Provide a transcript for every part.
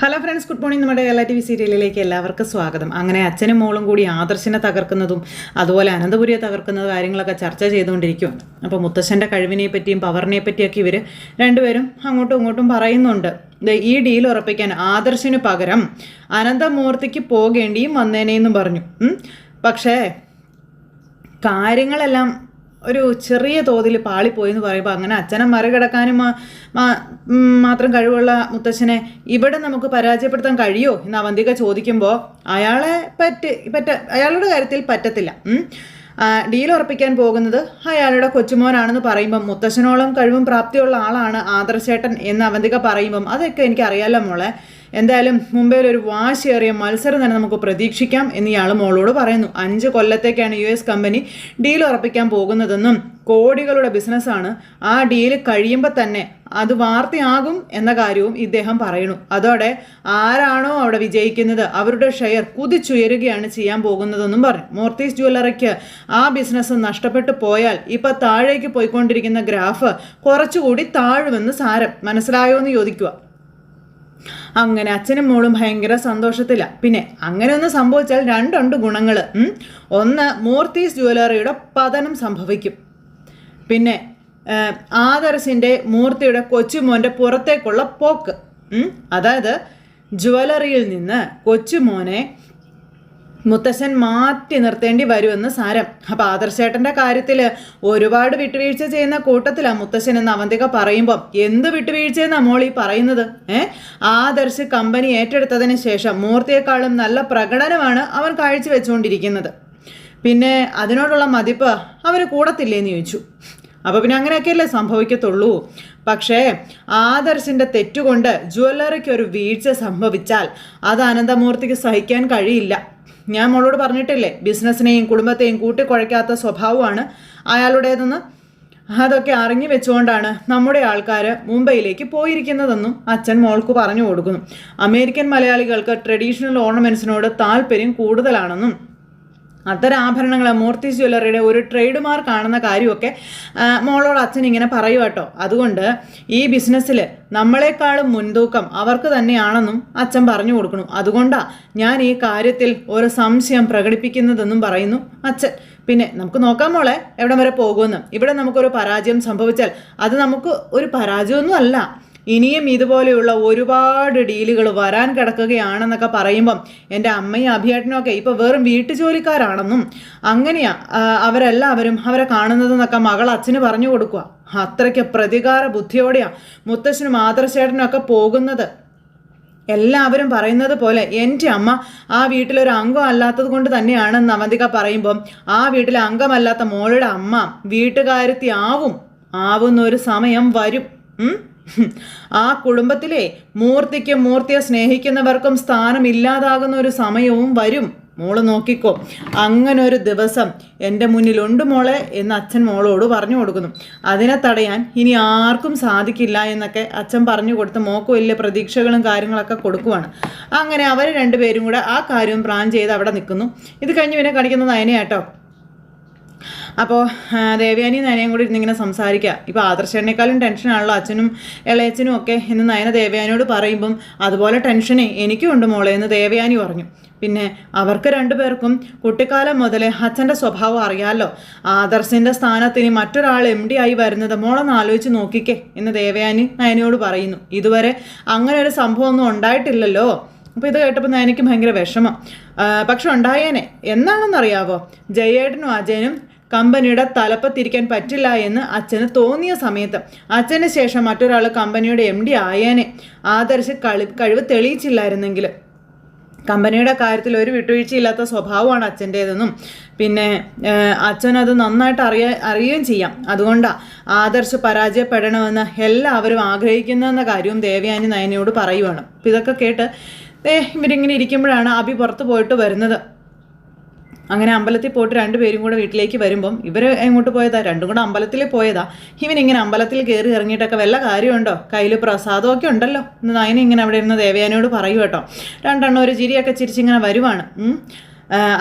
Hello friends good morning. നമ്മുടെ Kerala T V സീരിയലിലേക്ക് എല്ലാവർക്കും സ്വാഗതം. അങ്ങനെ അച്ഛനും മോളും കൂടി ആദർശിനെ തകർക്കുന്നതും അതുപോലെ അനന്തപുരിയെ തകർക്കുന്ന കാര്യങ്ങളൊക്കെ ചർച്ച ചെയ്തുകൊണ്ടിരിക്കുകയാണ് അപ്പോൾ മുത്തശ്ശന്റെ കഴിവിനെ പറ്റിയും പവറിനെ പറ്റിയൊക്കെ ഇവർ രണ്ടുപേരും അങ്ങോട്ടും ഇങ്ങോട്ടും പറയുന്നുണ്ട്. ഈ ഡീൽ ഉറപ്പിക്കാൻ ആദർശിന് പകരം അനന്തമൂർത്തിക്ക് പോകേണ്ടിയും വന്നേനെയെന്നും പറഞ്ഞു. പക്ഷേ കാര്യങ്ങളെല്ലാം ഒരു ചെറിയ തോതിൽ പാളിപ്പോയി എന്ന് പറയുമ്പോൾ അങ്ങനെ അച്ഛനെ മറികടക്കാനും മാത്രം കഴിവുള്ള മുത്തച്ഛനെ ഇവിടെ നമുക്ക് പരാജയപ്പെടുത്താൻ കഴിയുമോ എന്ന് അവന്തിക ചോദിക്കുമ്പോൾ അയാളെ പറ്റി പറ്റ അയാളുടെ കാര്യത്തിൽ പറ്റത്തില്ല. ഡീൽ ഉറപ്പിക്കാൻ പോകുന്നത് അയാളുടെ കൊച്ചുമോനാണെന്ന് പറയുമ്പം മുത്തശ്ശനോളം കഴിവും പ്രാപ്തിയുള്ള ആളാണ് ആദർശേട്ടൻ എന്ന് അവന്തിക പറയുമ്പം അതൊക്കെ എനിക്ക് അറിയാലോ മോളെ. എന്തായാലും മുംബൈയിൽ ഒരു വാശിയേറിയ മത്സരം തന്നെ നമുക്ക് പ്രതീക്ഷിക്കാം എന്ന് ഇയാൾ മോളോട് പറയുന്നു. അഞ്ച് കൊല്ലത്തേക്കാണ് യു എസ് കമ്പനി ഡീൽ ഉറപ്പിക്കാൻ പോകുന്നതെന്നും കോടികളുടെ ബിസിനസ്സാണ് ആ ഡീൽ കഴിയുമ്പോൾ തന്നെ അത് വാർത്തയാകും എന്ന കാര്യവും ഇദ്ദേഹം പറയുന്നു. അതോടെ ആരാണോ അവിടെ വിജയിക്കുന്നത് അവരുടെ ഷെയർ കുതിച്ചുയരുകയാണ് ചെയ്യാൻ പോകുന്നതെന്നും പറഞ്ഞു. മോർത്തീസ് ജ്വല്ലറിക്ക് ആ ബിസിനസ് നഷ്ടപ്പെട്ടു പോയാൽ ഇപ്പൊ താഴേക്ക് പോയിക്കൊണ്ടിരിക്കുന്ന ഗ്രാഫ് കുറച്ചുകൂടി താഴുമെന്ന് സാരം മനസ്സിലായോ എന്ന് ചോദിക്കുക. അങ്ങനെ അച്ഛനും മോളും ഭയങ്കര സന്തോഷത്തില്ല പിന്നെ അങ്ങനെ ഒന്ന് സംഭവിച്ചാൽ രണ്ടുണ്ട് ഗുണങ്ങൾ ഒന്ന് മൂർത്തീസ് ജ്വല്ലറിയുടെ പതനം സംഭവിക്കും. പിന്നെ ആദർശിന്റെ മൂർത്തിയുടെ കൊച്ചുമോന്റെ പുറത്തേക്കുള്ള പോക്ക്. അതായത് ജ്വല്ലറിയിൽ നിന്ന് കൊച്ചുമോനെ മുത്തശ്ശൻ മാറ്റി നിർത്തേണ്ടി വരുമെന്ന് സാരം. അപ്പോൾ ആദർശേട്ടന്റെ കാര്യത്തിൽ ഒരുപാട് വിട്ടുവീഴ്ച ചെയ്യുന്ന കൂട്ടത്തിലാണ് മുത്തശ്ശൻ എന്ന് അവന്തിക പറയുമ്പോൾ എന്ത് വിട്ടുവീഴ്ചയെന്നാ മോൾ ഈ പറയുന്നത്? ഏ? ആദർശ് കമ്പനി ഏറ്റെടുത്തതിന് ശേഷം മൂർത്തിയെക്കാളും നല്ല പ്രകടനമാണ് അവൻ കാഴ്ചവെച്ചുകൊണ്ടിരിക്കുന്നത്. പിന്നെ അതിനോടുള്ള മതിപ്പ് അവർ കൂടത്തില്ലേന്ന് ചോദിച്ചു. അപ്പോൾ പിന്നെ അങ്ങനെയൊക്കെയല്ലേ സംഭവിക്കത്തുള്ളൂ? പക്ഷേ ആദർശിന്റെ തെറ്റുകൊണ്ട് ജ്വല്ലറിക്ക് ഒരു വീഴ്ച സംഭവിച്ചാൽ അത് അനന്തമൂർത്തിക്ക് സഹിക്കാൻ കഴിയില്ല. ഞാൻ മോളോട് പറഞ്ഞിട്ടില്ലേ ബിസിനസ്സിനെയും കുടുംബത്തെയും കൂട്ടിക്കുഴയ്ക്കാത്ത സ്വഭാവമാണ് അയാളുടേതെന്ന്? അതൊക്കെ അറിഞ്ഞു വെച്ചുകൊണ്ടാണ് നമ്മുടെ ആൾക്കാർ മുംബൈയിലേക്ക് പോയിരിക്കുന്നതെന്നും അച്ഛൻ മോൾക്ക് പറഞ്ഞു കൊടുക്കുന്നു. അമേരിക്കൻ മലയാളികൾക്ക് ട്രഡീഷണൽ ഓർണമെന്റ്സിനോട് താല്പര്യം കൂടുതലാണെന്നും അത്തരം ആഭരണങ്ങൾ മൂർത്തി ജ്വല്ലറിയുടെ ഒരു ട്രേഡ് മാർക്ക് ആണെന്ന കാര്യമൊക്കെ മോളോട് അച്ഛൻ ഇങ്ങനെ പറയുക കേട്ടോ. അതുകൊണ്ട് ഈ ബിസിനസ്സിൽ നമ്മളെക്കാളും മുൻതൂക്കം അവർക്ക് തന്നെയാണെന്നും അച്ഛൻ പറഞ്ഞു കൊടുക്കുന്നു അതുകൊണ്ടാണ് ഞാൻ ഈ കാര്യത്തിൽ ഒരു സംശയം പ്രകടിപ്പിക്കുന്നതെന്നും പറയുന്നു അച്ഛൻ. പിന്നെ നമുക്ക് നോക്കാം മോളെ എവിടം വരെ പോകുമെന്ന്. ഇവിടെ നമുക്കൊരു പരാജയം സംഭവിച്ചാൽ അത് നമുക്ക് ഒരു പരാജയമൊന്നും അല്ല ഇനിയും ഇതുപോലെയുള്ള ഒരുപാട് ഡീലുകൾ വരാൻ കിടക്കുകയാണെന്നൊക്കെ പറയുമ്പം എന്റെ അമ്മയും അഭിയേട്ടനൊക്കെ ഇപ്പം വെറും വീട്ടുജോലിക്കാരാണെന്നും അങ്ങനെയാ അവരെല്ലാവരും അവരെ കാണുന്നതെന്നൊക്കെ മകൾ അച്ഛന് പറഞ്ഞു കൊടുക്കുക അത്രയ്ക്ക് പ്രതികാര ബുദ്ധിയോടെയാണ് മുത്തശ്ശനും ആദർശേട്ടനൊക്കെ പോകുന്നത്. എല്ലാവരും പറയുന്നത് പോലെ എന്റെ അമ്മ ആ വീട്ടിലൊരു അംഗം അല്ലാത്തത് കൊണ്ട് തന്നെയാണ് നവന്തിക പറയുമ്പം ആ വീട്ടിലെ അംഗമല്ലാത്ത മോളുടെ അമ്മ വീട്ടുകാരത്തി ആവും. ആവുന്ന ഒരു സമയം വരും? ആ കുടുംബത്തിലെ മൂർത്തിക്കും മൂർത്തിയെ സ്നേഹിക്കുന്നവർക്കും സ്ഥാനം ഇല്ലാതാകുന്ന ഒരു സമയവും വരും. മോൾ നോക്കിക്കോ. അങ്ങനെ ഒരു ദിവസം എന്റെ മുന്നിലുണ്ട് മോളെ എന്ന് അച്ഛൻ മോളോട് പറഞ്ഞു കൊടുക്കുന്നു. അതിനെ തടയാൻ ഇനി ആർക്കും സാധിക്കില്ല എന്നൊക്കെ അച്ഛൻ പറഞ്ഞു കൊടുത്ത് മോക്ക് വലിയ പ്രതീക്ഷകളും കാര്യങ്ങളൊക്കെ കൊടുക്കുവാണ്. അങ്ങനെ അവർ രണ്ടുപേരും കൂടെ ആ കാര്യവും പ്ലാൻ ചെയ്ത് അവിടെ നിൽക്കുന്നു. ഇത് കഴിഞ്ഞ് പിന്നെ കാണിക്കുന്നത് നയനയാട്ടോ അപ്പോൾ ദേവയാനി നയനയും കൂടി ഇരുന്നിങ്ങനെ സംസാരിക്കുക ഇപ്പോൾ ആദർശേനേക്കാളും ടെൻഷനാണല്ലോ അച്ഛനും ഇളയച്ചനും ഒക്കെ എന്ന് നയന ദേവയാനിയോട് പറയുമ്പം അതുപോലെ ടെൻഷനെ എനിക്കും ഉണ്ട് മോളെ എന്ന് ദേവയാനി പറഞ്ഞു. പിന്നെ അവർക്ക് രണ്ടുപേർക്കും കുട്ടിക്കാലം മുതലേ അച്ഛന്റെ സ്വഭാവം അറിയാമല്ലോ ആദർശിന്റെ സ്ഥാനത്തിന് മറ്റൊരാൾ എം ഡി ആയി വരുന്നത് മോളൊന്ന് ആലോചിച്ച് നോക്കിക്കേ എന്ന് ദേവയാനി നയനയോട് പറയുന്നു. ഇതുവരെ അങ്ങനെ ഒരു സംഭവമൊന്നും ഉണ്ടായിട്ടില്ലല്ലോ. അപ്പോൾ ഇത് കേട്ടപ്പോൾ നയനയ്ക്ക് ഭയങ്കര വിഷമം. പക്ഷെ ഉണ്ടായേനെ. എന്നാണെന്നറിയാവോ ജയേട്ടനും അജയനും കമ്പനിയുടെ തലപ്പത്തിരിക്കാൻ പറ്റില്ല എന്ന് അച്ഛന് തോന്നിയ സമയത്ത്. അച്ഛന് ശേഷം മറ്റൊരാൾ കമ്പനിയുടെ എം ഡി ആയേനെ. ആദർശ് കളി കഴിവ് തെളിയിച്ചില്ലായിരുന്നെങ്കിൽ കമ്പനിയുടെ കാര്യത്തിൽ ഒരു വിട്ടുവീഴ്ചയില്ലാത്ത സ്വഭാവമാണ് അച്ഛന്റേതെന്നും. പിന്നെ അച്ഛനത് നന്നായിട്ട് അറിയ അറിയുകയും ചെയ്യാം. അതുകൊണ്ടാണ് ആദർശ് പരാജയപ്പെടണമെന്ന് എല്ലാവരും ആഗ്രഹിക്കുന്നതെന്ന കാര്യവും ദേവയാനി നയനയോട് പറയുവാണ്. ഇതൊക്കെ കേട്ട് ഇവരിങ്ങനെ ഇരിക്കുമ്പോഴാണ് അഭി പുറത്ത് പോയിട്ട് വരുന്നത്. അങ്ങനെ അമ്പലത്തിൽ പോയിട്ട് രണ്ടുപേരും കൂടെ വീട്ടിലേക്ക് വരുമ്പം ഇവർ എങ്ങോട്ട് പോയതാ? രണ്ടും കൂടെ അമ്പലത്തിൽ പോയതാ. ഇവൻ ഇങ്ങനെ അമ്പലത്തിൽ കയറി ഇറങ്ങിയിട്ടൊക്കെ വല്ല കാര്യമുണ്ടോ? കയ്യിൽ പ്രസാദമൊക്കെ ഉണ്ടല്ലോ? നയന ഇങ്ങനെ അവിടെ ഇരുന്ന് ദേവയാനോട് പറയൂ കേട്ടോ. രണ്ടെണ്ണം ഒരു ചിരിയൊക്കെ ചിരിച്ചിങ്ങനെ വരുവാണ്.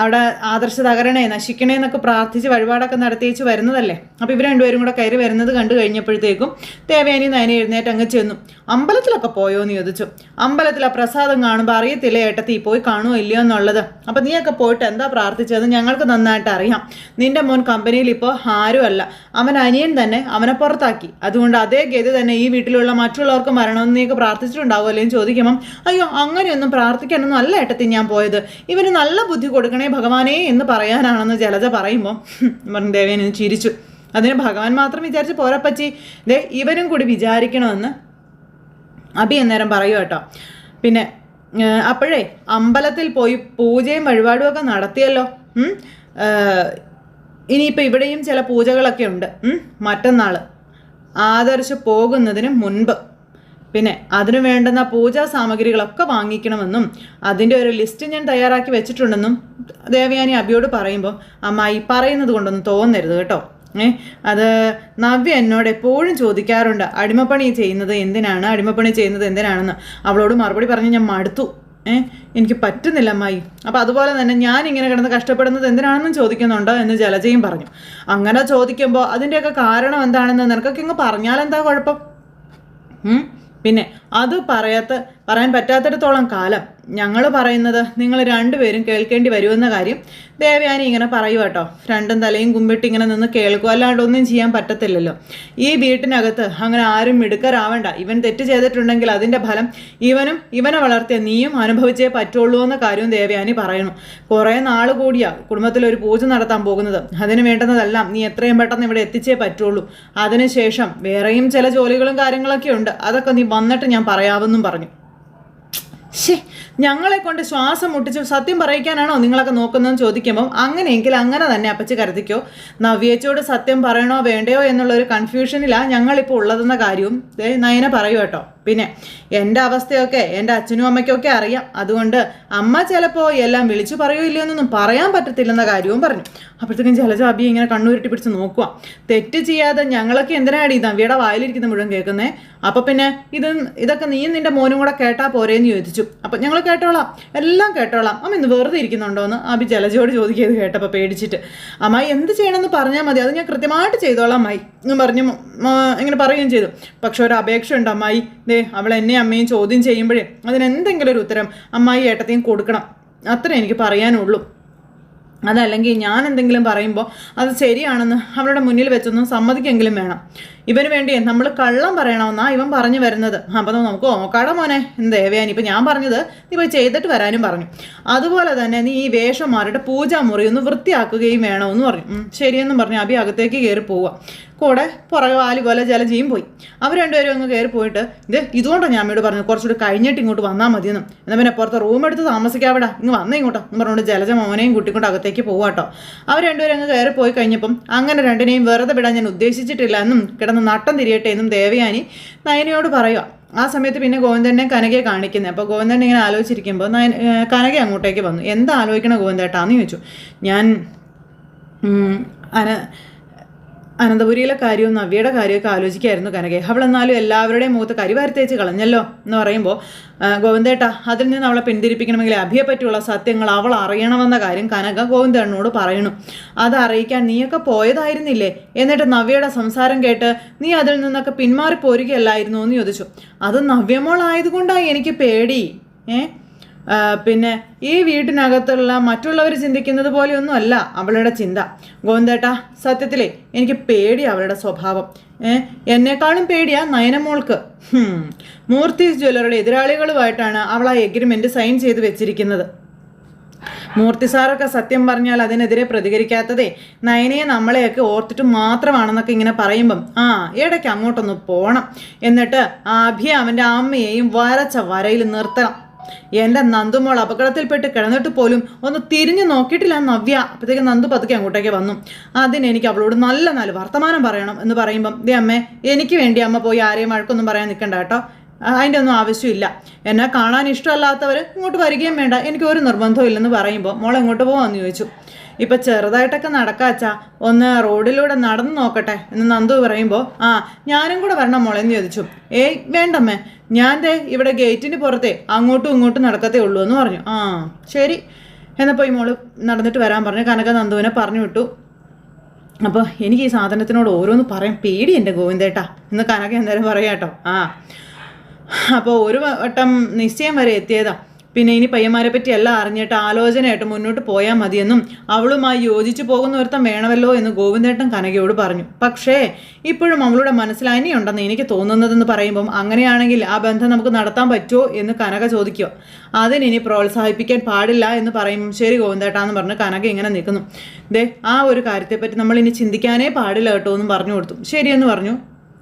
അവിടെ ആദർശ തകരണേ നശിക്കണേ എന്നൊക്കെ പ്രാർത്ഥിച്ച് വഴിപാടൊക്കെ നടത്തിയിച്ച് വരുന്നതല്ലേ? അപ്പോൾ ഇവർ രണ്ടുപേരും കൂടെ കയറി വരുന്നത് കണ്ടു കഴിഞ്ഞപ്പോഴത്തേക്കും ദേവേനി നയന എഴുന്നേറ്റ് അങ്ങ് ചെന്നു. അമ്പലത്തിലൊക്കെ പോയോ എന്ന് ചോദിച്ചു. അമ്പലത്തിൽ ആ പ്രസാദം കാണുമ്പോൾ അറിയത്തില്ല ഏട്ടത്തി പോയി കാണുമോ ഇല്ലയോ എന്നുള്ളത്? അപ്പോൾ നീയൊക്കെ പോയിട്ട് എന്താ പ്രാർത്ഥിച്ചത് ഞങ്ങൾക്ക് നന്നായിട്ട് അറിയാം. നിന്റെ മോൻ കമ്പനിയിൽ ഇപ്പോൾ ആരുമല്ല. അവൻ അനിയൻ തന്നെ അവനെ പുറത്താക്കി. അതുകൊണ്ട് അതേ ഗതി തന്നെ ഈ വീട്ടിലുള്ള മറ്റുള്ളവർക്ക് മരണമെന്ന് നീക്ക് പ്രാർത്ഥിച്ചിട്ടുണ്ടാവുമല്ലോ ചോദിക്കുമ്പം അയ്യോ അങ്ങനെയൊന്നും പ്രാർത്ഥിക്കാനൊന്നും അല്ല ഏട്ടത്തി ഞാൻ പോയത്. ഇവന് നല്ല ബുദ്ധി കൊടുക്കണേ ഭഗവാനെ എന്ന് പറയാനാണെന്ന് ജലജ പറയുമ്പോൾ ദേവേൻ ചിരിച്ചു. അതിന് ഭഗവാൻ മാത്രം വിചാരിച്ച് പോരപ്പച്ചി ദേ ഇവനും കൂടി വിചാരിക്കണമെന്ന് അഭി അന്നേരം പറയൂ കേട്ടോ. പിന്നെ അപ്പോഴേ അമ്പലത്തിൽ പോയി പൂജയും വഴിപാടും ഒക്കെ നടത്തിയല്ലോ. ഇനിയിപ്പോൾ ഇവിടെയും ചില പൂജകളൊക്കെ ഉണ്ട്. മറ്റന്നാൾ ആദർശ് പോകുന്നതിന് മുൻപ്. പിന്നെ അതിനു വേണ്ടുന്ന പൂജാ സാമഗ്രികളൊക്കെ വാങ്ങിക്കണമെന്നും അതിന്റെ ഒരു ലിസ്റ്റ് ഞാൻ തയ്യാറാക്കി വെച്ചിട്ടുണ്ടെന്നും ദേവയാനി അബിയോട് പറയുമ്പോൾ അമ്മായി പറയുന്നത് കൊണ്ടൊന്നും തോന്നരുത് കേട്ടോ. ഏ അത് നവ്യ എന്നോട് എപ്പോഴും ചോദിക്കാറുണ്ട് അടിമപ്പണി ചെയ്യുന്നത് എന്തിനാണ്? അടിമപ്പണി ചെയ്യുന്നത് എന്തിനാണെന്ന്? അവളോട് മറുപടി പറഞ്ഞ് ഞാൻ മടുത്തു. ഏ എനിക്ക് പറ്റുന്നില്ല അമ്മായി. അപ്പോൾ അതുപോലെ തന്നെ ഞാൻ ഇങ്ങനെ കിടന്ന് കഷ്ടപ്പെടുന്നത് എന്തിനാണെന്നും ചോദിക്കുന്നുണ്ടോ? എന്ന് ജലജയും പറഞ്ഞു. അങ്ങനെ ചോദിക്കുമ്പോൾ അതിന്റെയൊക്കെ കാരണം എന്താണെന്ന് നിനക്കൊക്കെ ഇങ്ങ് പറഞ്ഞാൽ എന്താ കുഴപ്പം? പിന്നെ അത് പറയാത്ത പറയാൻ പറ്റാത്തിടത്തോളം കാലം ഞങ്ങൾ പറയുന്നത് നിങ്ങൾ രണ്ടുപേരും കേൾക്കേണ്ടി വരുമെന്ന കാര്യം ദേവയാനി ഇങ്ങനെ പറയൂ കേട്ടോ രണ്ടും തലയും കുമ്പിട്ട് ഇങ്ങനെ നിന്ന് കേൾക്കുക. അല്ലാണ്ട് ഒന്നും ചെയ്യാൻ പറ്റത്തില്ലല്ലോ. ഈ വീട്ടിനകത്ത് അങ്ങനെ ആരും മിടുക്കരാവണ്ട. ഇവൻ തെറ്റ് ചെയ്തിട്ടുണ്ടെങ്കിൽ അതിന്റെ ഫലം ഇവനും ഇവനെ വളർത്തിയ നീയും അനുഭവിച്ചേ പറ്റുള്ളൂ എന്ന കാര്യവും ദേവയാനി പറയുന്നു. കുറേ നാൾ കൂടിയാ കുടുംബത്തിൽ ഒരു പൂജ നടത്താൻ പോകുന്നത്. അതിന് വേണ്ടുന്നതെല്ലാം നീ എത്രയും പെട്ടെന്ന് ഇവിടെ എത്തിച്ചേ പറ്റുള്ളൂ. അതിനുശേഷം വേറെയും ചില ജോലികളും കാര്യങ്ങളൊക്കെ ഉണ്ട്. അതൊക്കെ നീ വന്നിട്ട് ഞാൻ പറയാമെന്നും പറഞ്ഞു. ശേ ഞങ്ങളെ കൊണ്ട് ശ്വാസം മുട്ടിച്ച് സത്യം പറയിക്കാനാണോ നിങ്ങളൊക്കെ നോക്കുന്നതെന്ന് ചോദിക്കുമ്പം അങ്ങനെയെങ്കിൽ അങ്ങനെ തന്നെ അപ്പച്ചി കരുതിക്കോ. നവ്യേച്ചോട് സത്യം പറയണോ വേണ്ടയോ എന്നുള്ള ഒരു കൺഫ്യൂഷനിലാണ് ഞങ്ങളിപ്പോൾ ഉള്ളതെന്ന കാര്യവും നയന പറയൂ കേട്ടോ. പിന്നെ എന്റെ അവസ്ഥയൊക്കെ എന്റെ അച്ഛനും അമ്മയ്ക്കൊക്കെ അറിയാം. അതുകൊണ്ട് അമ്മ ചിലപ്പോൾ എല്ലാം വിളിച്ചു പറയോ എന്നൊന്നും പറയാൻ പറ്റത്തില്ലെന്ന കാര്യവും പറഞ്ഞു. അപ്പോഴത്തേക്കും ജലജ അബി ഇങ്ങനെ കണ്ണൂരിട്ടി പിടിച്ച് നോക്കുക തെറ്റ് ചെയ്യാതെ ഞങ്ങളൊക്കെ എന്തിനാണ് ഈ നവ്യയുടെ വായിലിരിക്കുന്ന മുഴുവൻ കേൾക്കുന്നത് അപ്പോൾ പിന്നെ ഇത് ഇതൊക്കെ നീ നിന്റെ മോനും കൂടെ കേട്ടാൽ പോരേന്ന് ചോദിച്ചു. അപ്പം ഞങ്ങൾ കേട്ടോളാം. എല്ലാം കേട്ടോളാം. അമ്മ ഇന്ന് വെറുതെ ഇരിക്കുന്നുണ്ടോ എന്ന് അബി ജലജയോട് ചോദിക്കുന്നത് കേട്ടപ്പോൾ പേടിച്ചിട്ട്. അമ്മായി എന്ത് ചെയ്യണമെന്ന് പറഞ്ഞാൽ മതി. അത് ഞാൻ കൃത്യമായിട്ട് ചെയ്തോളാം അമ്മായി. എന്ന് പറഞ്ഞു ഇങ്ങനെ പറയുകയും ചെയ്തു. പക്ഷെ ഒരു അപേക്ഷ ഉണ്ട് അമ്മായി. ദേ അവൾ എന്നെ അമ്മയും ചോദ്യം ചെയ്യുമ്പോഴേ അതിനെന്തെങ്കിലും ഒരു ഉത്തരം അമ്മായി ഏട്ടത്തെയും കൊടുക്കണം. അത്രേ എനിക്ക് പറയാനുള്ളൂ. അതല്ലെങ്കിൽ ഞാൻ എന്തെങ്കിലും പറയുമ്പോൾ അത് ശരിയാണെന്ന് അവരുടെ മുന്നിൽ വെച്ചൊന്നും സമ്മതിക്കെങ്കിലും വേണം. ഇവന് വേണ്ടി നമ്മൾ കള്ളം പറയണമെന്നാ ഇവൻ പറഞ്ഞു വരുന്നത്. അപ്പം നമുക്ക് നോക്കാടെ മോനെ ദേവയാനി? ഇപ്പം ഞാൻ പറഞ്ഞത് നീ പോയി ചെയ്തിട്ട് വരാനും പറഞ്ഞു. അതുപോലെ തന്നെ നീ ഈ വേഷന്മാരുടെ പൂജാമുറി ഒന്ന് വൃത്തിയാക്കുകയും വേണമെന്ന് പറഞ്ഞു. ശരിയെന്നും പറഞ്ഞു അഭി അകത്തേക്ക് കയറി പോവുക കൂടെ പുറകെ വാലി പോലെ ജീം പോയി. അവർ രണ്ടുപേരും അങ്ങ് കയറി പോയിട്ട് ഇത് ഇതുകൊണ്ടാണ് ഞാൻ അമ്മയോട് പറഞ്ഞു കുറച്ചുകൂടി കഴിഞ്ഞിട്ട് ഇങ്ങോട്ട് വന്നാൽ മതിയെന്നും. എന്നാൽ പിന്നെ പുറത്ത് റൂം എടുത്ത് താമസിക്കാവിടാ. ഇങ്ങ് വന്നേ ഇങ്ങോട്ടോ എന്ന് പറഞ്ഞുകൊണ്ട് ജലജ മോനെയും കൂട്ടിക്കൊണ്ട് അകത്തേക്ക് പോവാട്ടോ അവർ രണ്ടുപേരും അങ്ങ് കയറി പോയി കഴിഞ്ഞപ്പം അങ്ങനെ രണ്ടിനെയും വെറുതെ വിടാൻ ഞാൻ ഉദ്ദേശിച്ചിട്ടില്ല എന്നും കിടന്ന് നട്ടം തിരിയട്ടെ എന്നും ദേവയാനി നയനയോട് പറയുക ആ സമയത്ത് പിന്നെ ഗോവിന്ദനെ കനകയെ കാണിക്കുന്നത് അപ്പോൾ ഗോവിന്ദൻ ഇങ്ങനെ ആലോചിച്ചിരിക്കുമ്പോൾ നയൻ കനക അങ്ങോട്ടേക്ക് വന്നു. എന്താ ആലോചിക്കണ ഗോവിന്ദേട്ടാന്ന് ചോദിച്ചു. ഞാൻ അന അനന്തപുരിയിലെ കാര്യവും നവ്യയുടെ കാര്യമൊക്കെ ആലോചിക്കായിരുന്നു കനകെ അവൾ എന്നാലും എല്ലാവരുടെയും മുഖത്ത് കരിവാരി തേച്ച് കളഞ്ഞല്ലോ എന്ന് പറയുമ്പോൾ ഗോവിന്ദേട്ട അതിൽ നിന്ന് അവളെ പിന്തിരിപ്പിക്കണമെങ്കിൽ അഭിയെ പറ്റിയുള്ള സത്യങ്ങൾ അവൾ അറിയണമെന്ന കാര്യം കനക ഗോവിന്ദേണ്ണോട് പറയണു. അത് അറിയിക്കാൻ നീയൊക്കെ പോയതായിരുന്നില്ലേ? എന്നിട്ട് നവ്യയുടെ സംസാരം കേട്ട് നീ അതിൽ നിന്നൊക്കെ പിന്മാറി പോരുകയല്ലായിരുന്നു എന്ന് ചോദിച്ചു. അത് നവ്യമോളായതുകൊണ്ടാണ് എനിക്ക് പേടി ഏ? ആ, പിന്നെ ഈ വീട്ടിനകത്തുള്ള മറ്റുള്ളവർ ചിന്തിക്കുന്നത് പോലെയൊന്നും അല്ല അവളുടെ ചിന്ത. ഗോവിന്ദേട്ടാ സത്യത്തിലേ എനിക്ക് പേടി അവളുടെ സ്വഭാവം. എന്നെക്കാളും പേടിയാ നയനമോൾക്ക്. മൂർത്തി ജ്വല്ലറുടെ എതിരാളികളുമായിട്ടാണ് അവൾ ആ എഗ്രിമെന്റ് സൈൻ ചെയ്ത് വെച്ചിരിക്കുന്നത്. മൂർത്തി സാറൊക്കെ സത്യം പറഞ്ഞാൽ അതിനെതിരെ പ്രതികരിക്കാത്തതേ നയനയെ നമ്മളെയൊക്കെ ഓർത്തിട്ട് മാത്രമാണെന്നൊക്കെ ഇങ്ങനെ പറയുമ്പം ആ ഇടയ്ക്ക് അങ്ങോട്ടൊന്ന് പോകണം എന്നിട്ട് അഭി അവന്റെ അമ്മയെയും വരച്ച വരയിൽ നിർത്തണം. എന്റെ നന്ദുമോൾ അപകടത്തിൽപ്പെട്ട് കിടന്നിട്ട് പോലും ഒന്ന് തിരിഞ്ഞു നോക്കിയിട്ടില്ല നവ്യ. അപ്പോഴത്തേക്ക് നന്ദു പതുക്കെ അങ്ങോട്ടേക്ക് വന്നു. അതിന് എനിക്ക് അവളോട് നല്ല നല്ല വർത്തമാനം പറയണം എന്ന് പറയുമ്പം ദേ അമ്മേ എനിക്ക് വേണ്ടി അമ്മ പോയി ആരെയും വഴക്കൊന്നും പറയാൻ നിൽക്കണ്ട കേട്ടോ. അതിന്റെ ഒന്നും ആവശ്യമില്ല. എന്നെ കാണാൻ ഇഷ്ടമല്ലാത്തവർ ഇങ്ങോട്ട് വരികയും വേണ്ട. എനിക്ക് ഒരു നിർബന്ധവും ഇല്ലെന്ന് പറയുമ്പോൾ മോൾ എങ്ങോട്ട് പോകാമെന്ന് ചോദിച്ചു. ഇപ്പം ചെറുതായിട്ടൊക്കെ നടക്കാച്ചാ ഒന്ന് റോഡിലൂടെ നടന്നു നോക്കട്ടെ എന്ന് നന്ദു പറയുമ്പോൾ ആ ഞാനും കൂടെ വരണം മോളെ എന്ന് ചോദിച്ചു. ഏയ് വേണ്ടമ്മേ. ഞാൻ ദേ ഇവിടെ ഗേറ്റിന് പുറത്തെ അങ്ങോട്ടും ഇങ്ങോട്ടും നടക്കത്തേ ഉള്ളൂ എന്ന് പറഞ്ഞു. ആ ശരി. എന്നപ്പോൾ ഈ മോൾ നടന്നിട്ട് വരാൻ പറഞ്ഞു കനക നന്ദുവിനെ പറഞ്ഞു വിട്ടു. അപ്പോൾ എനിക്ക് ഈ സാധനത്തിനോട് ഓരോന്ന് പറയാൻ പേടി എന്റെ ഗോവിന്ദേട്ടാ എന്ന് കനക എന്തായാലും പറയാം കേട്ടോ ആ അപ്പോൾ ഒരു വട്ടം നിശ്ചയം വരെ എത്തിയതാ. പിന്നെ ഇനി പയ്യന്മാരെ പറ്റി എല്ലാം അറിഞ്ഞിട്ട് ആലോചനയായിട്ട് മുന്നോട്ട് പോയാൽ മതിയെന്നും അവളുമായി യോജിച്ചു പോകുന്ന ഒരുത്തം വേണമല്ലോ എന്ന് ഗോവിന്ദേട്ടൻ കനകയോട് പറഞ്ഞു. പക്ഷേ ഇപ്പോഴും അവളുടെ മനസ്സിൽ അനിയുണ്ടെന്ന് എനിക്ക് തോന്നുന്നതെന്ന് പറയുമ്പം അങ്ങനെയാണെങ്കിൽ ആ ബന്ധം നമുക്ക് നടത്താൻ പറ്റുമോ എന്ന് കനക ചോദിക്കുക. അതിനി പ്രോത്സാഹിപ്പിക്കാൻ പാടില്ല എന്ന് പറയും ശരി ഗോവിന്ദേട്ടാന്ന് പറഞ്ഞ് കനക ഇങ്ങനെ നിൽക്കുന്നു. ദേ ആ ഒരു കാര്യത്തെപ്പറ്റി നമ്മൾ ഇനി ചിന്തിക്കാനേ പാടില്ല കേട്ടോ എന്നും പറഞ്ഞു കൊടുത്തു. ശരിയെന്ന് പറഞ്ഞു.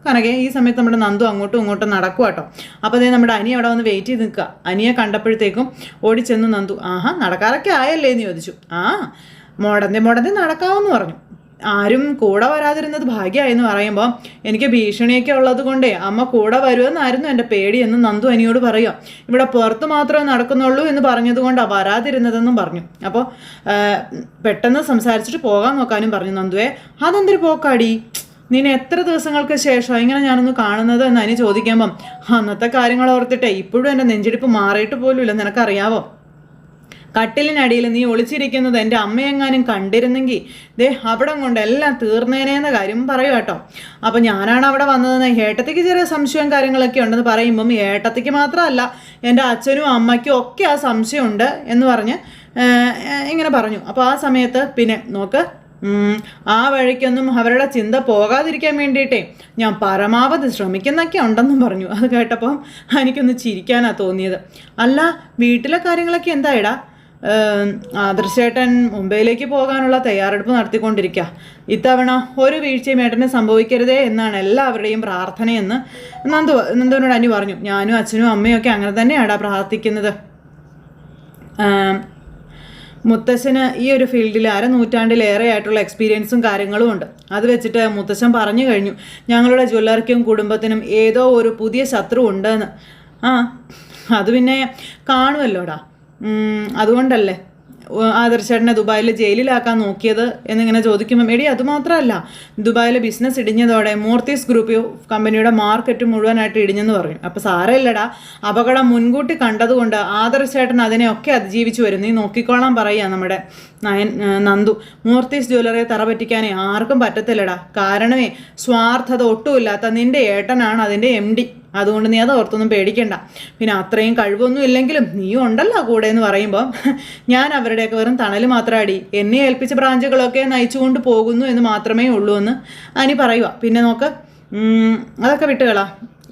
കനകെ ഈ സമയത്ത് നമ്മുടെ നന്ദു അങ്ങോട്ടും ഇങ്ങോട്ടും നടക്കുക കേട്ടോ അപ്പോൾ അതേ നമ്മുടെ അനി അവിടെ വന്ന് വെയിറ്റ് ചെയ്ത് നിൽക്കുക അനിയെ കണ്ടപ്പോഴത്തേക്കും ഓടിച്ചെന്ന് നന്ദു. ആഹാ നടക്കാറൊക്കെ ആയല്ലേ? എന്ന് ചോദിച്ചു. ആ മോടന്തെ മോടന്തെ നടക്കാമെന്ന് പറഞ്ഞു. ആരും കൂടെ വരാതിരുന്നത് ഭാഗ്യമായെന്ന് പറയുമ്പോൾ എനിക്ക് ഭീഷണിയൊക്കെ ഉള്ളത് കൊണ്ടേ അമ്മ കൂടെ വരുമെന്നായിരുന്നു എന്റെ പേടി എന്ന് നന്ദു അനിയോട് പറയുക ഇവിടെ പുറത്ത് മാത്രമേ നടക്കുന്നുള്ളൂ എന്ന് പറഞ്ഞതുകൊണ്ടാണ് വരാതിരുന്നതെന്നും പറഞ്ഞു. അപ്പോൾ പെട്ടെന്ന് സംസാരിച്ചിട്ട് പോകാൻ നോക്കാനും പറഞ്ഞു നന്ദുവേ. അതെന്തൊരു പോക്കാടി? നിന്നെ എത്ര ദിവസങ്ങൾക്ക് ശേഷം ഇങ്ങനെ ഞാനൊന്ന് കാണുന്നത് എന്ന് അനി ചോദിക്കുമ്പം അന്നത്തെ കാര്യങ്ങൾ ഓർത്തിട്ടെ ഇപ്പോഴും എന്റെ നെഞ്ചിടിപ്പ് മാറിയിട്ട് പോലുമില്ല നിനക്കറിയാവോ? കട്ടിലിനടിയിൽ നീ ഒളിച്ചിരിക്കുന്നത് എന്റെ അമ്മയെങ്ങാനും കണ്ടിരുന്നെങ്കിൽ ദേ അവിടം കൊണ്ട് എല്ലാം തീർന്നേനേന്ന കാര്യം പറയൂ കേട്ടോ. അപ്പം ഞാനാണ് അവിടെ വന്നതെന്ന് ഏട്ടത്തിക്ക് ചെറിയ സംശയവും കാര്യങ്ങളൊക്കെ ഉണ്ടെന്ന് പറയുമ്പം ഏട്ടത്തിക്ക് മാത്രമല്ല എന്റെ അച്ഛനും അമ്മയ്ക്കും ഒക്കെ ആ സംശയമുണ്ട് എന്ന് പറഞ്ഞ് ഇങ്ങനെ പറഞ്ഞു. അപ്പോൾ ആ സമയത്ത് പിന്നെ നോക്ക് ആ വഴിക്കൊന്നും അവരുടെ ചിന്ത പോകാതിരിക്കാൻ വേണ്ടിയിട്ടേ ഞാൻ പരമാവധി ശ്രമിക്കുന്നൊക്കെ ഉണ്ടെന്നും പറഞ്ഞു. അത് കേട്ടപ്പം എനിക്കൊന്ന് ചിരിക്കാനാ തോന്നിയത്. അല്ല വീട്ടിലെ കാര്യങ്ങളൊക്കെ എന്തായിടാ? ആദർശേട്ടൻ മുംബൈയിലേക്ക് പോകാനുള്ള തയ്യാറെടുപ്പ് നടത്തിക്കൊണ്ടിരിക്കുക ഇത്തവണ ഒരു വീഴ്ചയും ഏട്ടന് സംഭവിക്കരുതേ എന്നാണ് എല്ലാവരുടെയും പ്രാർത്ഥനയെന്ന് നന്ദു നന്ദുവിനോട് അനി പറഞ്ഞു. ഞാനും അച്ഛനും അമ്മയും ഒക്കെ അങ്ങനെ തന്നെയാടാ പ്രാർത്ഥിക്കുന്നത്. മുത്തശ്ശന് ഈ ഒരു ഫീൽഡിൽ അര നൂറ്റാണ്ടിലേറെ ആയിട്ടുള്ള എക്സ്പീരിയൻസും കാര്യങ്ങളും ഉണ്ട്. അത് വെച്ചിട്ട് മുത്തശ്ശൻ പറഞ്ഞു കഴിഞ്ഞു ഞങ്ങളുടെ ജ്വല്ലറിക്കും കുടുംബത്തിനും ഏതോ ഒരു പുതിയ ശത്രു ഉണ്ടെന്ന്. ആ അത് പിന്നെ കാണുമല്ലോടാ അതുകൊണ്ടല്ലേ? ആദർശേട്ടനെ ദുബായിൽ ജയിലിലാക്കാൻ നോക്കിയത് എന്നിങ്ങനെ ചോദിക്കുമ്പോൾ എടി അതുമാത്രമല്ല ദുബായിലെ ബിസിനസ് ഇടിഞ്ഞതോടെ മൂർത്തീസ് ഗ്രൂപ്പ് കമ്പനിയുടെ മാർക്കറ്റ് മുഴുവനായിട്ട് ഇടിഞ്ഞെന്ന് പറഞ്ഞു അപ്പോൾ സാരമില്ലടാ അപകടം മുൻകൂട്ടി കണ്ടതുകൊണ്ട് ആദർശേട്ടൻ അതിനെയൊക്കെ അതിജീവിച്ചു വരും നീ നോക്കിക്കോളാം പറയുക നമ്മുടെ നയൻ നന്ദു. മൂർത്തീസ് ജ്വല്ലറിയെ തറ പറ്റിക്കാനേ ആർക്കും പറ്റത്തില്ലടാ. കാരണമേ സ്വാർത്ഥത ഒട്ടുമില്ലാത്ത നിന്റെ ഏട്ടനാണ് അതിന്റെ എം ഡി അതുകൊണ്ട് നീ അത് ഓർത്തൊന്നും പേടിക്കണ്ട. പിന്നെ അത്രയും കഴിവൊന്നും ഇല്ലെങ്കിലും നീയും ഉണ്ടല്ലോ കൂടെ എന്ന് പറയുമ്പോൾ ഞാൻ അവരുടെയൊക്കെ വെറും തണൽ മാത്രമാടി എന്നെ ഏൽപ്പിച്ച ബ്രാഞ്ചുകളൊക്കെ നയിച്ചുകൊണ്ട് പോകുന്നു എന്ന് മാത്രമേ ഉള്ളൂ എന്ന് അനി പറയുക പിന്നെ നോക്ക് അതൊക്കെ വിട്ടുകളാ.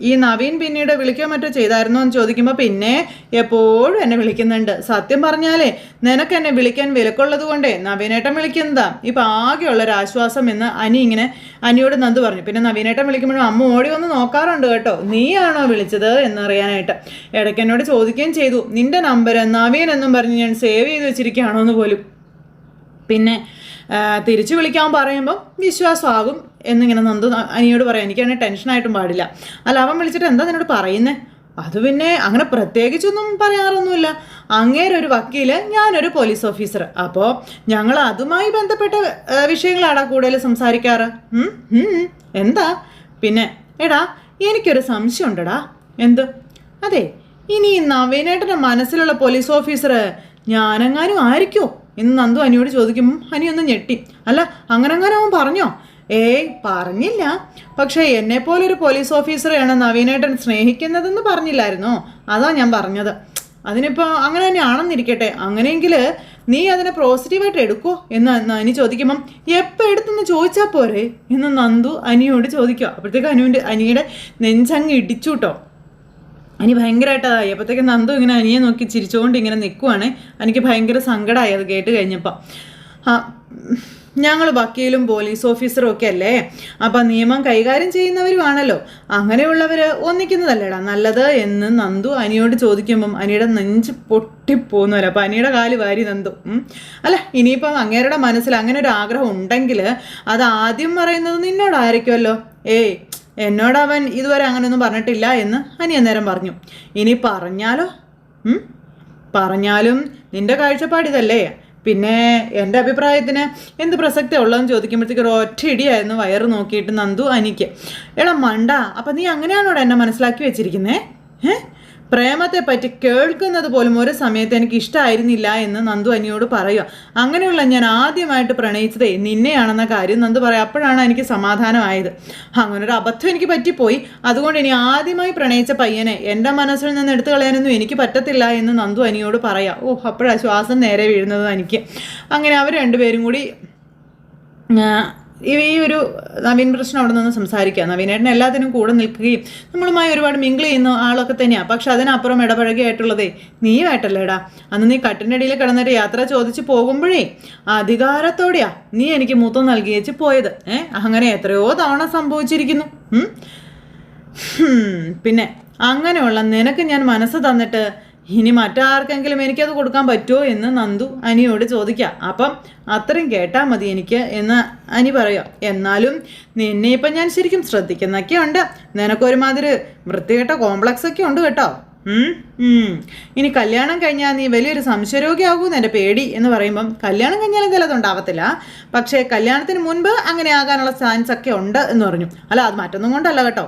ഈ നവീൻ പിന്നീട് വിളിക്കുകയോ മറ്റോ ചെയ്തായിരുന്നോ എന്ന് ചോദിക്കുമ്പോൾ പിന്നെ എപ്പോഴും എന്നെ വിളിക്കുന്നുണ്ട്. സത്യം പറഞ്ഞാലേ നിനക്ക് എന്നെ വിളിക്കാൻ വിലക്കുള്ളത് കൊണ്ടേ നവീനേട്ടൻ വിളിക്കുന്നതാ. ഇപ്പം ആകെയുള്ള ഒരു ആശ്വാസം എന്ന് അനി ഇങ്ങനെ അനിയോട് നന്ദു പറഞ്ഞു. പിന്നെ നവീനേട്ടൻ വിളിക്കുമ്പോഴും അമ്മ ഓടി വന്ന് നോക്കാറുണ്ട് കേട്ടോ. നീയാണോ വിളിച്ചത് എന്നറിയാനായിട്ട്. ഇടയ്ക്ക് എന്നോട് ചോദിക്കുകയും ചെയ്തു. നിന്റെ നമ്പർ നവീൻ എന്നും പറഞ്ഞ് ഞാൻ സേവ് ചെയ്ത് വെച്ചിരിക്കുകയാണോ എന്ന് പോലും. പിന്നെ തിരിച്ചു വിളിക്കാൻ പറയുമ്പോൾ വിശ്വാസമാകും. എന്നിങ്ങനെ നന്ദു അനിയോട് പറയാം എനിക്കാണെങ്കിൽ ടെൻഷനായിട്ടും പാടില്ല. അല്ല അവൻ വിളിച്ചിട്ട് എന്താ നിന്നോട് പറയുന്നേ? അത് പിന്നെ അങ്ങനെ പ്രത്യേകിച്ചൊന്നും പറയാറൊന്നുമില്ല. അങ്ങേരൊരു വക്കീൽ ഞാനൊരു പോലീസ് ഓഫീസർ അപ്പോൾ ഞങ്ങൾ അതുമായി ബന്ധപ്പെട്ട വിഷയങ്ങളാടാ കൂടുതൽ സംസാരിക്കാറ്? എന്താ? പിന്നെ എടാ എനിക്കൊരു സംശയം ഉണ്ടടാ. എന്ത്? അതെ ഇനി നവീനേട്ടന്റെ മനസ്സിലുള്ള പോലീസ് ഓഫീസർ ഞാനെങ്ങാനും ആയിരിക്കുമോ എന്ന് നന്ദു അനിയോട് ചോദിക്കും അനി ഒന്ന് ഞെട്ടി. അല്ല അങ്ങനെ അങ്ങനെ അവൻ പറഞ്ഞോ? ഏയ് പറഞ്ഞില്ല. പക്ഷേ എന്നെപ്പോലെ ഒരു പോലീസ് ഓഫീസറെയാണ് നവീനേട്ടൻ സ്നേഹിക്കുന്നതെന്ന് പറഞ്ഞില്ലായിരുന്നോ? അതാ ഞാൻ പറഞ്ഞത്. അതിനിപ്പോൾ അങ്ങനെ തന്നെ ആണെന്നിരിക്കട്ടെ. അങ്ങനെയെങ്കിൽ നീ അതിനെ പോസിറ്റീവായിട്ട് എടുക്കോ? എന്ന് അനി ചോദിക്കുമ്പം എപ്പോൾ എടുത്തെന്ന് ചോദിച്ചാൽ പോരെ? എന്ന് നന്ദു അനിയോട് ചോദിക്കുക. അപ്പോഴത്തേക്ക് അനുവിന്റെ അനിയുടെ നെഞ്ചങ്ങ് ഇടിച്ചു കേട്ടോ അനി ഭയങ്കരമായിട്ടതായി അപ്പോഴത്തേക്ക് നന്ദു ഇങ്ങനെ അനിയെ നോക്കി ചിരിച്ചുകൊണ്ട് ഇങ്ങനെ നിൽക്കുവാണ് എനിക്ക് ഭയങ്കര സങ്കടമായി അത് കേട്ട് കഴിഞ്ഞപ്പോൾ ആ ഞങ്ങൾ വക്കീലും പോലീസ് ഓഫീസറും ഒക്കെ അല്ലേ? അപ്പം നിയമം കൈകാര്യം ചെയ്യുന്നവരുമാണല്ലോ. അങ്ങനെയുള്ളവർ ഒന്നിക്കുന്നതല്ലേടാ. നല്ലത് എന്ന് നന്ദു അനിയോട് ചോദിക്കുമ്പം അനിയുടെ നെഞ്ച് പൊട്ടിപ്പോന്നുവല്ല അപ്പം അനിയുടെ കാൽ വാരി നന്ദു. അല്ല ഇനിയിപ്പം അങ്ങേരുടെ മനസ്സിൽ അങ്ങനെ ഒരു ആഗ്രഹം ഉണ്ടെങ്കിൽ അത് ആദ്യം പറയുന്നത് നിന്നോടായിരിക്കുമല്ലോ ഏയ് എന്നോട് അവൻ ഇതുവരെ അങ്ങനെയൊന്നും പറഞ്ഞിട്ടില്ല എന്ന് അനി നേരം പറഞ്ഞു. ഇനി പറഞ്ഞാലോ? പറഞ്ഞാലും നിന്റെ കാഴ്ചപ്പാട് ഇതല്ലേ? പിന്നെ എന്റെ അഭിപ്രായത്തിന് എന്ത് പ്രസക്തി ഉള്ളതെന്ന് ചോദിക്കുമ്പോഴത്തേക്ക് ഒരു ഒറ്റ ഇടിയായിരുന്നു വയറ് നോക്കിയിട്ട് നന്ദു അനിക്ക്. എടാ മണ്ട അപ്പം നീ അങ്ങനെയാണോടാ എന്നെ മനസ്സിലാക്കി വെച്ചിരിക്കുന്നേ? ഏ? പ്രേമത്തെ പറ്റി കേൾക്കുന്നത് പോലും ഒരു സമയത്ത് എനിക്ക് ഇഷ്ടമായിരുന്നില്ല എന്ന് നന്ദു അനിയോട് പറയുക. അങ്ങനെയുള്ള ഞാൻ ആദ്യമായിട്ട് പ്രണയിച്ചത് നിന്നെയാണെന്ന കാര്യം നന്ദു പറയാം അപ്പോഴാണ് എനിക്ക് സമാധാനമായത്. അങ്ങനെ ഒരു അബദ്ധം എനിക്ക് പറ്റിപ്പോയി. അതുകൊണ്ട് ഇനി ആദ്യമായി പ്രണയിച്ച പയ്യനെ എന്റെ മനസ്സിൽ നിന്ന് എടുത്തു കളയാനൊന്നും എനിക്ക് പറ്റത്തില്ല എന്ന് നന്ദു അനിയോട് പറയാം ഓ അപ്പോഴാണ് ശ്വാസം നേരെ വീഴുന്നത് എനിക്ക് അങ്ങനെ അവർ രണ്ടുപേരും കൂടി ഈ ഒരു നവീൻ പ്രശ്നം അവിടെ നിന്ന് സംസാരിക്കുക നവീനേട്ടൻ എല്ലാത്തിനും കൂടെ നിൽക്കുകയും നമ്മളുമായി ഒരുപാട് മിങ്കിൾ ചെയ്യുന്ന ആളൊക്കെ തന്നെയാണ് പക്ഷെ അതിനപ്പുറം ഇടപഴകിയായിട്ടുള്ളതേ നീയുമായിട്ടല്ലേടാ അന്ന് നീ കട്ടിനടിയിൽ കിടന്നിട്ട് യാത്ര ചോദിച്ച് പോകുമ്പോഴേ അധികാരത്തോടെയാ നീ എനിക്ക് മൂത്തം നൽകിയേച്ച് പോയത്. ഏഹ് അങ്ങനെ എത്രയോ തവണ സംഭവിച്ചിരിക്കുന്നു. പിന്നെ അങ്ങനെയുള്ള നിനക്ക് ഞാൻ മനസ്സ് തന്നിട്ട് ഇനി മറ്റാർക്കെങ്കിലും എനിക്കത് കൊടുക്കാൻ പറ്റുമോ എന്ന് നന്ദു അനിയോട് ചോദിക്കാം. അപ്പം അത്രയും കേട്ടാൽ മതി എനിക്ക് എന്ന് അനി പറയാം എന്നാലും നിന്നെ ഇപ്പം ഞാൻ ശരിക്കും ശ്രദ്ധിക്കുന്നൊക്കെ ഉണ്ട്. നിനക്കൊരുമാതിരി വൃത്തികെട്ട കോംപ്ലക്സ് ഒക്കെ ഉണ്ട് കേട്ടോ. ഇനി കല്യാണം കഴിഞ്ഞാൽ നീ വലിയൊരു സംശയരോഗിയാകുമെന്ന് എന്റെ പേടി എന്ന് പറയുമ്പം കല്യാണം കഴിഞ്ഞാൽ എന്തായാലും അതുണ്ടാവത്തില്ല പക്ഷേ കല്യാണത്തിന് മുൻപ് അങ്ങനെ ആകാനുള്ള ചാൻസ് ഒക്കെ ഉണ്ട് എന്ന് പറഞ്ഞു. അല്ല അത് മറ്റൊന്നും കൊണ്ടല്ല കേട്ടോ.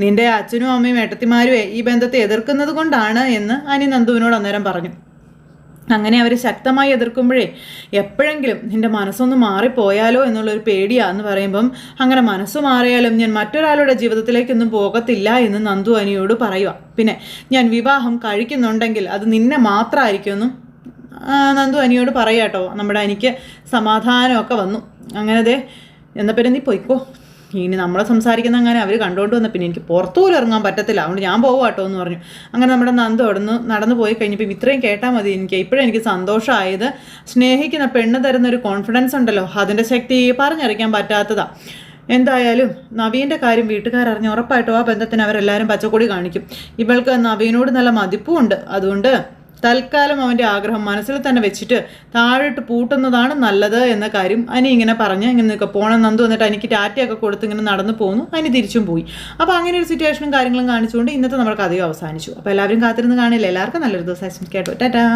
നിന്റെ അച്ഛനും അമ്മയും ഏട്ടത്തിമാരുമേ ഈ ബന്ധത്തെ എതിർക്കുന്നത് കൊണ്ടാണ് എന്ന് അനി നന്ദുവിനോട് അന്നേരം പറഞ്ഞു. അങ്ങനെ അവർ ശക്തമായി എതിർക്കുമ്പോഴേ എപ്പോഴെങ്കിലും നിന്റെ മനസ്സൊന്ന് മാറിപ്പോയാലോ എന്നുള്ളൊരു പേടിയാ എന്ന് പറയുമ്പം അങ്ങനെ മനസ്സ് മാറിയാലും ഞാൻ മറ്റൊരാളുടെ ജീവിതത്തിലേക്കൊന്നും പോകത്തില്ല എന്ന് നന്ദു അനിയോട് പറയുക പിന്നെ ഞാൻ വിവാഹം കഴിക്കുന്നുണ്ടെങ്കിൽ അത് നിന്നെ മാത്രമായിരിക്കുമെന്നും നന്ദു അനിയോട് പറയാട്ടോ നമ്മുടെ അനിക്ക് സമാധാനമൊക്കെ വന്നു. അങ്ങനെ അതെ എന്നാ പിന്നെ നീ പൊയ്ക്കോ. ഇനി നമ്മളെ സംസാരിക്കുന്ന അങ്ങനെ അവർ കണ്ടുകൊണ്ട് വന്ന പിന്നെ എനിക്ക് പുറത്തു പോലും ഇറങ്ങാൻ പറ്റത്തില്ല. അതുകൊണ്ട് ഞാൻ പോകും കേട്ടോ എന്ന് പറഞ്ഞു. അങ്ങനെ നമ്മുടെ നന്ദു അവിടുന്ന് നടന്നു പോയി കഴിഞ്ഞപ്പോൾ ഇത്രയും കേട്ടാൽ മതി എനിക്ക്. ഇപ്പോഴും എനിക്ക് സന്തോഷമായത് സ്നേഹിക്കുന്ന പെണ്ണ് തരുന്ന ഒരു കോൺഫിഡൻസ് ഉണ്ടല്ലോ. അതിന്റെ ശക്തി പറഞ്ഞറിയിക്കാൻ പറ്റാത്തതാ. എന്തായാലും നവീന്റെ കാര്യം വീട്ടുകാരറിഞ്ഞ് ഉറപ്പായിട്ടും ആ ബന്ധത്തിന് അവരെല്ലാവരും പച്ചക്കൊടി കാണിക്കും. ഇവൾക്ക് നവീനോട് നല്ല മതിപ്പും ഉണ്ട്. അതുകൊണ്ട് തൽക്കാലം അവന്റെ ആഗ്രഹം മനസ്സിൽ തന്നെ വെച്ചിട്ട് താഴോട്ട് പൂട്ടുന്നതാണ് നല്ലത് എന്ന കാര്യം അനി ഇങ്ങനെ പറഞ്ഞ് ഇങ്ങനെ നിൽക്കുക. പോണം നന്ദു എന്നിട്ട് എനിക്ക് ടാറ്റയൊക്കെ കൊടുത്ത് ഇങ്ങനെ നടന്നു പോന്നു. അനി തിരിച്ചും പോയി. അപ്പോൾ അങ്ങനെ ഒരു സിറ്റുവേഷനും കാര്യങ്ങളും കാണിച്ചുകൊണ്ട് ഇന്നത്തെ നമ്മുടെ കഥയും അവസാനിച്ചു. അപ്പോൾ എല്ലാവരും കാത്തിരുന്ന് കാണില്ല? എല്ലാവർക്കും നല്ലൊരു ദിവസം കേട്ടോ. ടാറ്റാ.